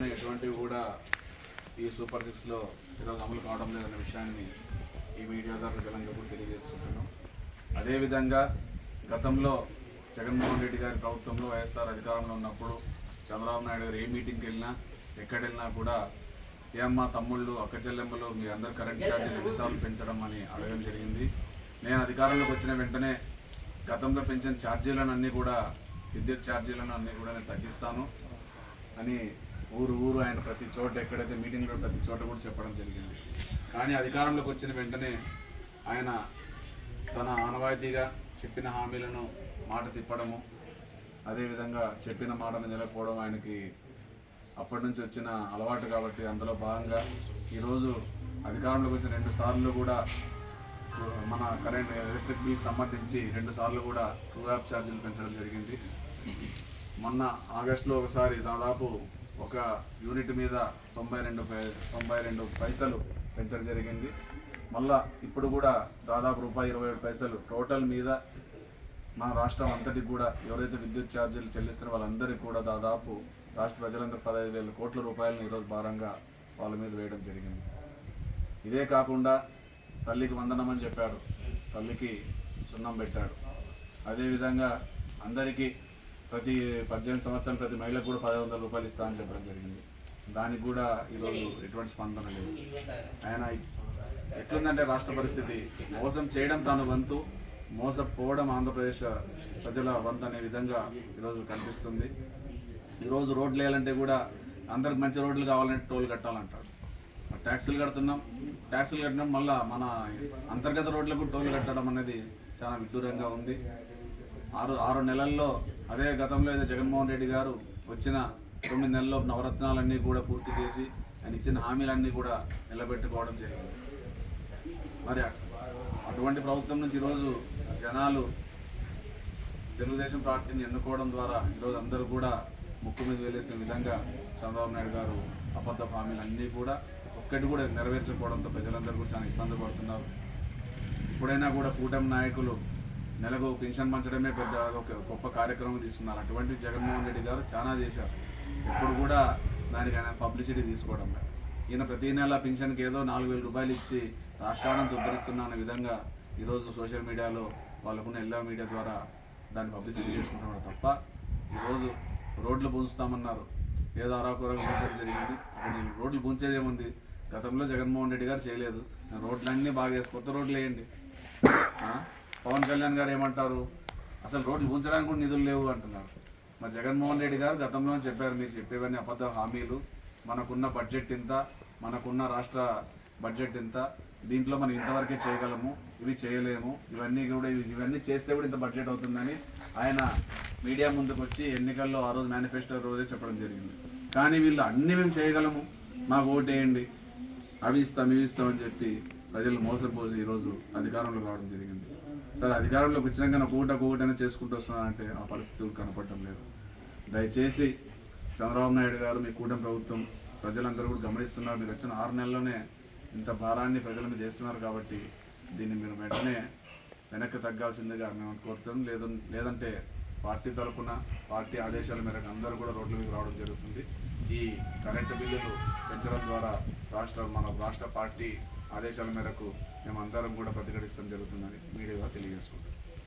ఎటువంటివి కూడా ఈ సూపర్ సిక్స్లో ఈరోజు అమలు కావడం లేదన్న విషయాన్ని ఈ మీడియా ద్వారా ప్రజలంగా కూడా తెలియజేస్తుంటున్నాం అదేవిధంగా గతంలో జగన్మోహన్ రెడ్డి గారి ప్రభుత్వంలో వైఎస్ఆర్ అధికారంలో ఉన్నప్పుడు చంద్రబాబు నాయుడు గారు ఏ మీటింగ్కి వెళ్ళినా ఎక్కడ వెళ్ళినా కూడా ఏమ్మా తమ్ముళ్ళు అక్క చెల్లెమ్మలు మీ అందరు కరెంట్ ఛార్జీలు ఎన్నిసార్లు పెంచడం అని అడగడం జరిగింది. నేను అధికారంలోకి వచ్చిన వెంటనే గతంలో పెంచిన ఛార్జీలను అన్నీ కూడా విద్యుత్ ఛార్జీలను అన్నీ కూడా నేను తగ్గిస్తాను అని ఊరు ఊరు ఆయన ప్రతి చోట ఎక్కడైతే మీటింగ్లో ప్రతి చోట కూడా చెప్పడం జరిగింది. కానీ అధికారంలోకి వచ్చిన వెంటనే ఆయన తన ఆనవాయితీగా చెప్పిన హామీలను మాట తిప్పడము అదేవిధంగా చెప్పిన మాటను నిలకపోవడం ఆయనకి అప్పటి నుంచి వచ్చిన అలవాటు కాబట్టి అందులో భాగంగా ఈరోజు అధికారంలోకి వచ్చిన రెండు సార్లు కూడా మన కరెంట్ ఎలక్ట్రిక్ బిల్కి సంబంధించి రెండు సార్లు కూడా టూ యాప్ ఛార్జీలు పెంచడం జరిగింది. మొన్న ఆగస్టులో ఒకసారి దాదాపు ఒక యూనిట్ మీద తొంభై రెండు తొంభై రెండు పైసలు పెంచడం జరిగింది. మళ్ళా ఇప్పుడు కూడా దాదాపు రూపాయి ఇరవై ఏడు పైసలు టోటల్ మీద మన రాష్ట్రం అంతటికి కూడా ఎవరైతే విద్యుత్ ఛార్జీలు చెల్లిస్తారో వాళ్ళందరికీ కూడా దాదాపు రాష్ట్ర ప్రజలందరూ పదహైదు వేల కోట్ల రూపాయలను ఈరోజు భారంగా వాళ్ళ మీద వేయడం జరిగింది. ఇదే కాకుండా తల్లికి వందనం అని చెప్పాడు. తల్లికి సున్నం పెట్టాడు. అదేవిధంగా అందరికీ ప్రతి పద్దెనిమిది సంవత్సరం ప్రతి మహిళకు కూడా పది వందల రూపాయలు ఇస్తామని చెప్పడం జరిగింది. దానికి కూడా ఈరోజు ఎటువంటి స్పందన లేదు. ఆయన ఎట్లుందంటే రాష్ట్ర పరిస్థితి. మోసం చేయడం తాను వంతు మోసపోవడం ఆంధ్రప్రదేశ్ ప్రజల వంతు అనే విధంగా ఈరోజు కనిపిస్తుంది. ఈరోజు రోడ్లు వేయాలంటే కూడా అందరికి మంచి రోడ్లు కావాలంటే టోల్ కట్టాలంటాడు ట్యాక్సీలు కడుతున్నాం ట్యాక్సీలు కట్టినాం మళ్ళీ మన అంతర్గత రోడ్లకు టోల్ కట్టడం అనేది చాలా విడ్డూరంగా ఉంది. ఆరు ఆరు నెలల్లో అదే గతంలో అయితే జగన్మోహన్ రెడ్డి గారు వచ్చిన తొమ్మిది నెలల్లో నవరత్నాలన్నీ కూడా పూర్తి చేసి ఆయన ఇచ్చిన హామీలన్నీ కూడా నిలబెట్టుకోవడం జరిగింది. మరి అటువంటి ప్రభుత్వం నుంచి ఈరోజు జనాలు తెలుగుదేశం పార్టీని ఎన్నుకోవడం ద్వారా ఈరోజు అందరూ కూడా ముక్కు మీద వేలేసిన విధంగా చంద్రబాబు నాయుడు గారు అబద్ధ హామీలన్నీ కూడా ఒక్కటి కూడా నెరవేర్చకపోవడంతో ప్రజలందరూ కూడా చాలా ఇబ్బంది పడుతున్నారు. ఇప్పుడైనా కూడా కూటమి నాయకులు నెలకు పెన్షన్ పంచడమే పెద్ద ఒక గొప్ప కార్యక్రమం తీసుకున్నారు. అటువంటి జగన్మోహన్ రెడ్డి గారు చాలా చేశారు. ఎప్పుడు కూడా దానికి ఆయన పబ్లిసిటీ తీసుకోవడం ఈయన ప్రతి నెల పెన్షన్కి ఏదో నాలుగు వేల రూపాయలు ఇచ్చి రాష్ట్రాన్ని ఉద్ధరిస్తున్నా అనే విధంగా ఈరోజు సోషల్ మీడియాలో వాళ్ళకున్న ఎల్లో మీడియా ద్వారా దాన్ని పబ్లిసిటీ చేసుకుంటున్నారు తప్ప ఈరోజు రోడ్లు పూంచుతామన్నారు. ఏదో అరాకురగా పూంచడం జరిగింది. అక్కడ నేను రోడ్లు పూంచేదేముంది? గతంలో జగన్మోహన్ రెడ్డి గారు చేయలేదు. రోడ్లన్నీ బాగా వేసి కొత్త రోడ్లు వేయండి. పవన్ కళ్యాణ్ గారు ఏమంటారు? అసలు రోడ్లు ఉంచడానికి కూడా నిధులు లేవు అంటున్నారు. మరి జగన్మోహన్ రెడ్డి గారు గతంలో చెప్పారు మీరు చెప్పేవన్నీ అబద్ధ హామీలు. మనకున్న బడ్జెట్ ఇంత మనకున్న రాష్ట్ర బడ్జెట్ ఇంత. దీంట్లో మనం ఇంతవరకే చేయగలము ఇవి చేయలేము. ఇవన్నీ కూడా ఇవన్నీ చేస్తే కూడా ఇంత బడ్జెట్ అవుతుందని ఆయన మీడియా ముందుకు వచ్చి ఎన్నికల్లో ఆ రోజు మేనిఫెస్టో రోజే చెప్పడం జరిగింది. కానీ వీళ్ళు అన్నీ మేము చేయగలము. మాకు ఓటేయండి. అవి ఇస్తాం ఇవి ఇస్తామని చెప్పి ప్రజలు మోసపోసి ఈరోజు అధికారంలో రావడం జరిగింది. సరే అధికారంలోకి వచ్చినాక ఒక ఊట ఒక చేసుకుంటూ వస్తున్నానంటే ఆ పరిస్థితి కనపడటం లేదు. దయచేసి చంద్రబాబు నాయుడు గారు మీ కూటమి ప్రభుత్వం ప్రజలందరూ కూడా గమనిస్తున్నారు. మీరు వచ్చిన ఆరు నెలల్లోనే ఇంత భారాన్ని ప్రజల మీద చేస్తున్నారు కాబట్టి దీన్ని మీరు వెంటనే వెనక్కి తగ్గాల్సిందిగా మేము కోరుతాం లేదు లేదంటే పార్టీ తరఫున పార్టీ ఆదేశాల మేరకు అందరూ కూడా రోడ్ల మీద రావడం జరుగుతుంది. ఈ కరెంటు బిల్లులు పెంచడం ద్వారా రాష్ట్ర మన రాష్ట్ర పార్టీ ఆదేశాల మేరకు మేము అందరం కూడా ప్రతిఘటిస్తాం జరుగుతుందని మీడియా తెలియజేసుకుంటాం